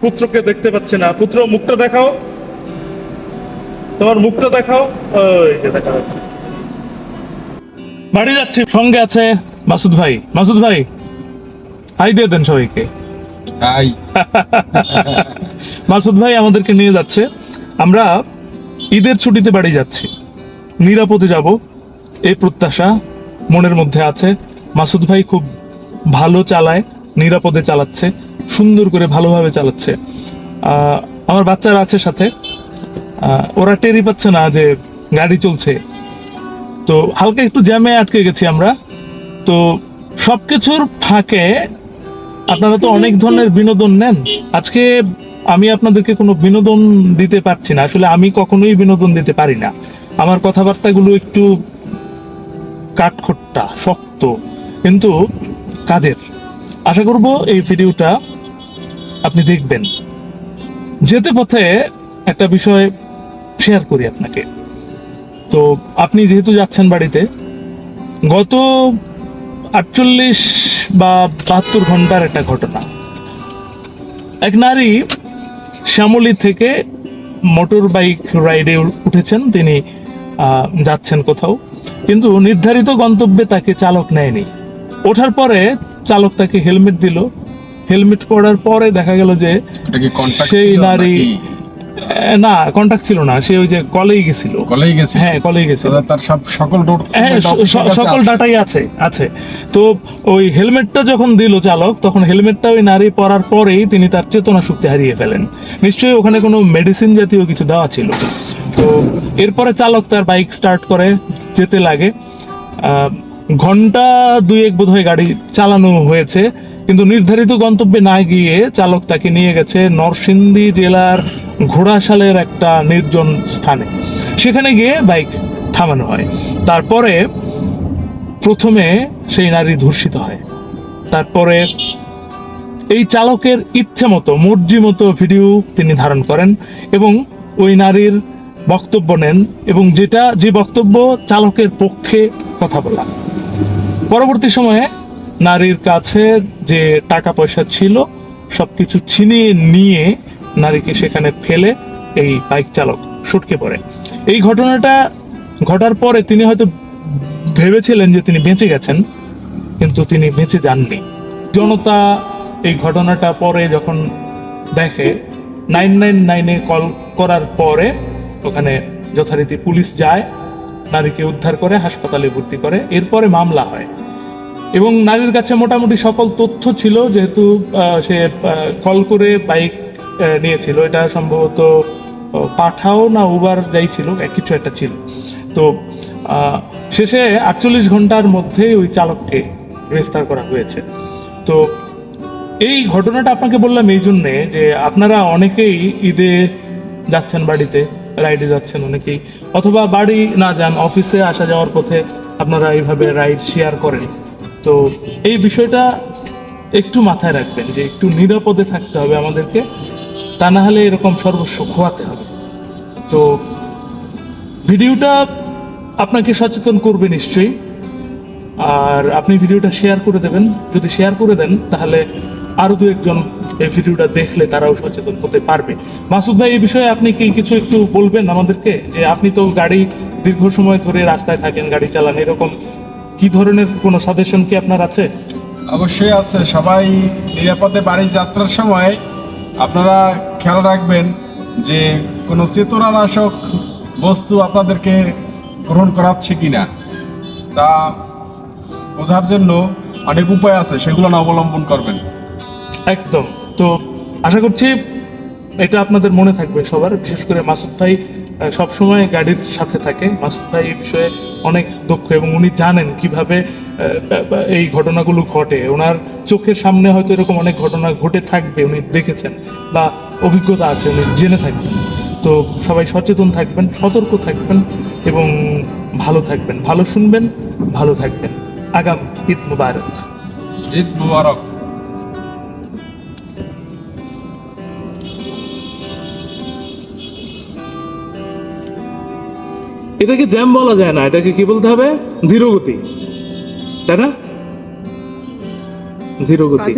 পুত্রকে দেখতে পাচ্ছি না। পুত্র মুখটা দেখাও। তোমার মুখটা দেখাও। ওই যে দেখা যাচ্ছে। বাড়ি যাচ্ছি। সঙ্গে আছে মাসুদ ভাই। মাসুদ ভাই হাই দিয়ে দেন সবাইকে। তাই মাসুদ ভাই আমাদেরকে নিয়ে যাচ্ছে। আমরা ঈদের ছুটিতে বাড়ি যাচ্ছি। নিরাপদে যাব। এই প্রত্যাশা মনের মধ্যে আছে। মাসুদ ভাই খুব ভালো চালায়। নিরাপদে চালাচ্ছে, সুন্দর করে ভালোভাবে চালাচ্ছে। আমার বাচ্চারা আছে সাথে। ওরা টেরি পাচ্ছে না যে গাড়ি চলছে। তো হালকা একটু জ্যামে আটকে গেছি আমরা। তো সব কিছুর ফাঁকে আপনারা তো অনেক ধরনের বিনোদন নেন। আজকে আমি আপনাদেরকে কোনো বিনোদন দিতে পারছি না। আসলে আমি কখনোই বিনোদন দিতে পারি না। আমার কথাবার্তাগুলো একটু কাঠখোট্টা, শক্ত। কিন্তু কাজের। আশা করব এই ভিডিওটা আপনি দেখবেন। যেতে পথে একটা বিষয় শেয়ার করি আপনাকে। তো আপনি যেহেতু যাচ্ছেন বাড়িতে, গত আটচল্লিশ বা বাহাত্তর ঘণ্টার একটা ঘটনা। এক নারী শ্যামলী থেকে মোটর বাইক রাইডে উঠেছেন, তিনি যাচ্ছেন কোথাও। কিন্তু নির্ধারিত গন্তব্যে তাকে চালক নেয়নি। ওঠার পরে চালক তাকে হেলমেট দিল। হেলমেট পরার পরে দেখা গেল যে সেই নারী আহ, না কন্টাক্ট ছিল না সে ওই যে কলেই গেছিল। কলেই গেছে হ্যাঁ কলেই গেছিল। তার সব সকল হ্যাঁ স- সকল ডাটাই আছে আছে। তো ওই হেলমেটটা যখন দিল চালক তখন হেলমেটটা ওই নারী পরার পরেই তিনি তার চেতনা শক্তি হারিয়ে ফেলেন। নিশ্চয়ই ওখানে কোনো মেডিসিন জাতীয় কিছু দেওয়া ছিল। তো এরপরে চালক তার বাইক স্টার্ট করে যেতে লাগে। ঘণ্টা দুয়েক বোধহয় গাড়ি চালানো হয়েছে, কিন্তু নির্ধারিত গন্তব্যে না গিয়ে চালক তাকে নিয়ে গেছে নরসিংদী জেলার ঘোড়াশালের একটা নির্জন স্থানে। সেখানে গিয়ে বাইক থামানো হয়। তারপরে প্রথমে সেই নারী ধর্ষিত হয়। তারপরে এই চালকের ইচ্ছে মতো, মর্জি মতো ভিডিও তিনি ধারণ করেন এবং ওই নারীর বক্তব্য নেন এবং যেটা, যে বক্তব্য চালকের পক্ষে কথা বলা। পরবর্তী সময়ে নারীর কাছে যে টাকা পয়সা ছিল, সবকিছু ছিনিয়ে নিয়ে নারীকে সেখানে ফেলে এই বাইক চালক সটকে পড়ে। এই ঘটনাটা ঘটার পরে তিনি হয়তো ভেবেছিলেন যে তিনি বেঁচে গেছেন, কিন্তু তিনি বেঁচে যাননি। জনতা এই ঘটনাটা পরে যখন দেখে, নাইন নাইন নাইনে কল করার পরে ওখানে যথারীতি পুলিশ যায় নারীকে উদ্ধার করে হাসপাতালে ভর্তি করে, এরপরে মামলা হয়। এবং নারীর কাছে মোটামুটি সকল তথ্য ছিল, যেহেতু সে কল করে বাইক নিয়েছিল। এটা সম্ভবত পাঠাও না উবার যাই ছিল কিছু একটা ছিল। তো শেষে আটচল্লিশ ঘণ্টার মধ্যেই ওই চালককে গ্রেফতার করা হয়েছে। তো, এই ঘটনাটা আপনাকে বললাম এই জন্যে যে আপনারা অনেকেই ঈদে যাচ্ছেন বাড়িতে। রাইডে যাচ্ছেন অনেকেই। অথবা বাড়ি না যান, অফিসে আসা যাওয়ার পথে আপনারা এইভাবে রাইড শেয়ার করেন। তো এই বিষয়টা একটু মাথায় রাখবেন যে একটু নিরাপদে থাকতে হবে আমাদেরকে, তা না হলে এরকম সর্বস্ব খোয়াতে হবে। তো ভিডিওটা আপনাকে সচেতন করবে নিশ্চয়ই। আর আপনি ভিডিওটা শেয়ার করে দেবেন। যদি শেয়ার করে দেন, তাহলে আরও দু একজন এই ভিডিওটা দেখলে তারাও সচেতন হতে পারবে। মাসুদ ভাই, এই বিষয়ে আপনি কি কিছু একটু বলবেন আমাদেরকে? যে আপনি তো গাড়ি দীর্ঘ সময় ধরে রাস্তায় থাকেন, গাড়ি চালান, এরকম কি ধরনের কোনো সাজেশন কি আপনার আছে? অবশ্যই আছে। সবাই নিরাপদে বাড়ি যাত্রার সময় আপনারা খেয়াল রাখবেন যে কোনো চেতনানাশক বস্তু আপনাদেরকে গ্রহণ করাচ্ছে কিনা। তা বোঝার জন্য অনেক উপায় আছে, সেগুলো না অবলম্বন করবেন। একদম। তো আশা করছি এটা আপনাদের মনে থাকবে সবার, বিশেষ করে মাসুদ ভাই সবসময় গাড়ির সাথে থাকে। মাসুদ ভাই এই বিষয়ে অনেক দক্ষ এবং উনি জানেন কীভাবে এই ঘটনাগুলো ঘটে। ওনার চোখের সামনে হয়তো এরকম অনেক ঘটনা ঘটে থাকবে, উনি দেখেছেন বা অভিজ্ঞতা আছে, উনি জেনে থাকবেন। তো সবাই সচেতন থাকবেন, সতর্ক থাকবেন এবং ভালো থাকবেন। ভালো শুনবেন, ভালো থাকবেন। আগাম ঈদ মুবারক। ঈদ মুবারক। এটাকে জ্যাম বলা যায় না এটাকে কি বলতে হবে? ধীরগতি। তাই না? ধীরগতি।